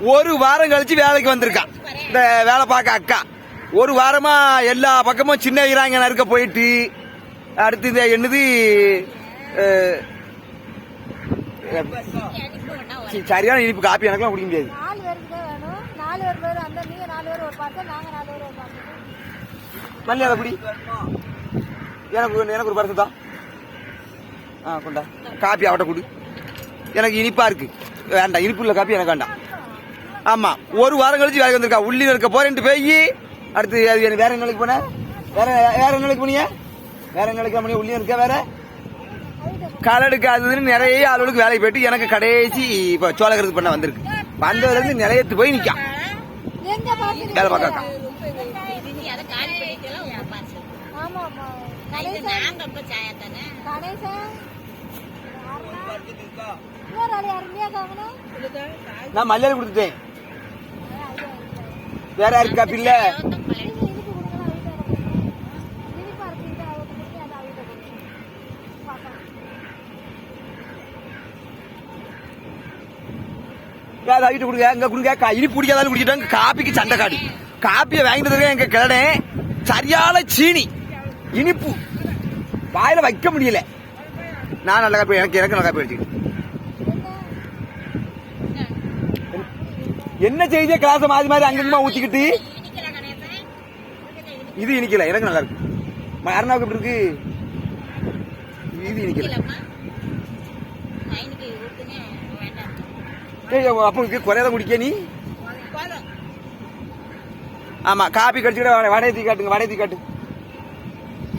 ஒரு வாரம் கழிச்சு வேலைக்கு வந்திருக்கான். இந்த வேலை பார்க்க அக்கா. ஒரு வாரமா எல்லா பக்கமும் சின்ன வீராங்க நறுக்க போயிட்டு அடுத்து இந்த என்னது சரியான இனிப்பு காப்பி எனக்குலாம் குடிக்க முடியாது. மல்லி அதை குடி. எனக்கு எனக்கு ஒரு பரிசு தான் ஆ கொண்டா. காப்பி அவட்ட கொடு. எனக்கு இனிப்பா இருக்கு. வேண்டாம் இனிப்பு உள்ள காப்பி எனக்கு வேண்டாம். ஆமா ஒரு வாரம் கழிச்சு வேலைக்கு வந்திருக்கா. உள்ளி இருக்க போறேன்ட்டு போய். அடுத்து எனக்கு வேற என்ன வேலைக்கு போன? வேற வேற என்ன வேலைக்கு போனீங்க வேற என்ன வேலைக்கு போனீங்க உள்ளி இருக்க வேற? களை எடுக்காததுன்னு நிறைய ஆளுகளுக்கு வேலைக்கு போயிட்டு எனக்கு கடைசி இப்போ சோழகிறது பண்ண வந்திருக்கு. வந்ததுல இருந்து நிலையத்து போய் பார்சல் வேலை காங்கணும் நான் மல்லியாரி கொடுத்துட்டேன் வேற யாருக்கு காப்பி இல்ல இனிப்பு கொடுக்கலாம் வீட்டில் இனிப்பா இருக்கு வேற அவங்க கொடுத்து அதை அவங்க கொடுத்து கொடுங்க. இங்க கொடுங்க. இனி பிடிக்காதாலும் குடிக்காதாலும் குடிக்கிட்டாங்க காப்பிக்கு சண்டை காடு. காப்பியை வாங்கிட்டு இருக்கேன் எங்க கிளடே சரியான சீனி. இனிப்பு. வாயில வைக்க முடியல. நான் நல்லா காப்பி எனக்கு எனக்கு நல்லா காப்பி எடுத்துக்கிட்டு. என்ன செய்திய கிளாஸ் மாறி மாறி அங்கங்கமா ஊத்திக்கிட்டு. இது இனிக்கல எனக்கு நல்லா இருக்கு. ம- அருணாவுக்கு எப்படி இருக்கு? இது இனிக்கல. ஏய் அப்போ குறையாத குடிக்க நீ? ஆமா காபி கடிச்சுக்கிட்ட வடை வடையை தீ காட்டுங்க வடையை தீ காட்டு.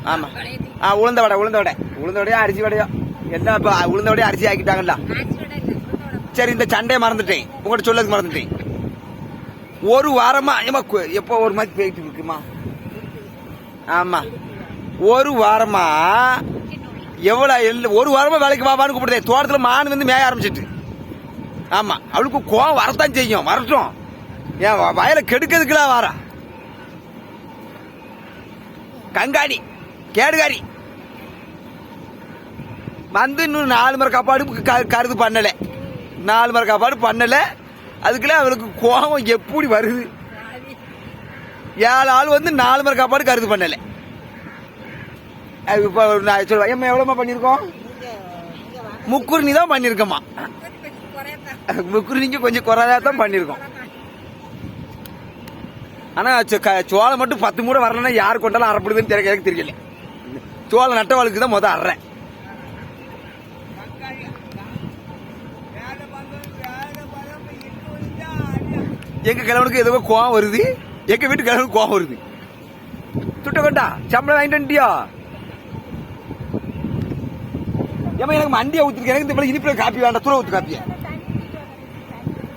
ஆமா. ஆ உளுந்த வடை உளுந்த வடை. உளுந்த வடையா அரிசி வடையா. எல்லாம் இப்ப உளுந்த வடையா அரிசி ஆக்கிட்டாங்கல்ல. சரி இந்த சண்டையை மறந்துட்டேன். உங்கள்கிட்ட சொல்லதுக்கு மறந்துட்டேன். ஒரு வாரமா ஏமா கு- எப்போ ஒரு மாதிரி போயிட்டு இருக்குமா? ஆமா. ஒரு வாரமா எவ்வளோ எல்ல- ஒரு வாரமா வேலைக்கு வாபான்னு கூப்பிடுதே தோட்டத்தில் மான் வந்து மேய ஆரம்பிச்சிட்டு. ஆமா. அவளுக்கு கோவம் வரத்தான் செய்யும் வரட்டும். ஏன் வயலை கெடுக்கிறதுக்குலாம் வாரா. கங்காணி கேடுகாரி வந்து இன்னும் நாலு மர காப்பாடு க- கருது பண்ணலை. நாலு மர காப்பாடு பண்ணலை. அதுக்குள்ள அவளுக்கு கோபம் எப்படி வருது? ஏழு ஆள் வந்து நாலு மணி காப்பாடு கருது பண்ணல. அது இப்போ நான் சொல்லுவேன் ஏம்மா எவ்வளோமா பண்ணியிருக்கோம்? முக்குருணி தான் பண்ணியிருக்கோமா முக்குருணிக்கு கொஞ்சம் குறையாக தான் பண்ணியிருக்கோம். ஆனால் சோ- க- சோளம் மட்டும் பத்து மூட வரலன்னா யார் கொண்டாலும் அறப்படுதுன்னு தெரிய எனக்கு தெரியல. சோளம் நட்டவாளுக்கு தான் மொதல் அறேன் எங்க கிழவனுக்கு எதுவும் கோவம் வருது. எங்க வீட்டு கிழவனுக்கு கோவம் வருது. துட்ட கொண்டா சம்பளம் வாங்கிட்டு வந்துட்டியா? ஏமா எனக்கு மண்டியை ஊத்திருக்கேன் எனக்கு இந்த இனிப்பில் இனிப்புல காப்பி வேண்டாம் தூர ஊத்து காப்பிய.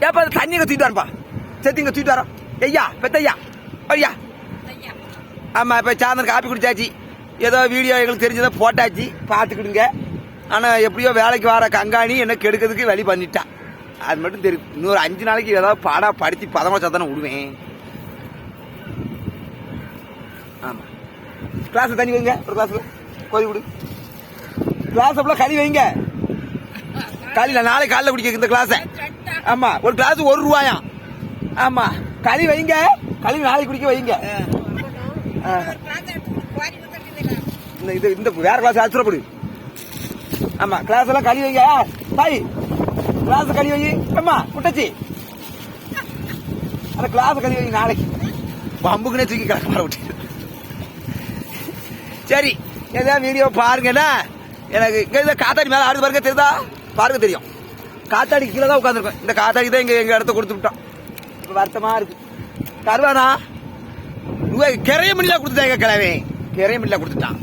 ஏப்பா தண்ணி இங்கே தூக்கிட்டு வரப்பா செத்து இங்கே தூக்கிட்டு வரோம். ஐயா பெத்தையா ஐயா ஆமா இப்போ சாயந்தரம் காப்பி குடிச்சாச்சு. ஏதோ வீடியோ எங்களுக்கு தெரிஞ்சதை போட்டாச்சு. பார்த்துக்கிடுங்க. ஆனா எப்படியோ வேலைக்கு வர கங்காணி என்ன கெடுக்கிறதுக்கு வழி பண்ணிட்டா. அது மட்டும் தெரியும். இன்னொரு அஞ்சு நாளைக்கு ஏதாவது பாடா படுத்தி பதமா சத்தனை விடுவேன். ஆமாம் கிளாஸ் தண்ணி வைங்க ஒரு கிளாஸில். கொதி விடு. கிளாஸ் அப்படிலாம் கழுவி வைங்க. காலையில் நாளை காலைல குடிக்க இந்த கிளாஸை. ஆமாம் ஒரு கிளாஸ் ஒரு ரூபாயாம் ஆமாம் களி வைங்க. களி நாளைக்கு குடிக்க வைங்க. இந்த இது இந்த வேற கிளாஸ் அச்சுறப்படு ஆமாம் கிளாஸ் எல்லாம் களி வைங்க. தாய் கிளாஸ் கழுவி வை அம்மா குட்டச்சி அந்த கிளாஸ் கழுவி வை நாளைக்கு. பம்புக்குனே தூக்கி கிடக்க மாற விட்டு. சரி ஏதாவது வீடியோ பாருங்கன்னா எனக்கு இங்கே காத்தாடி மேலே ஆடுது பாருங்க தெரியுதா? பாருங்க தெரியும். காத்தாடி கீழே தான் உட்காந்துருக்கோம் இந்த காத்தாடி தான் இங்கே எங்கள் இடத்த கொடுத்து விட்டோம் இப்போ வருத்தமாக இருக்கு. தருவானா? ரூபாய் கிரைய மில்ல கொடுத்துட்டாங்க கிழவே. கிரைய மில்ல கொடுத்துட்டான்.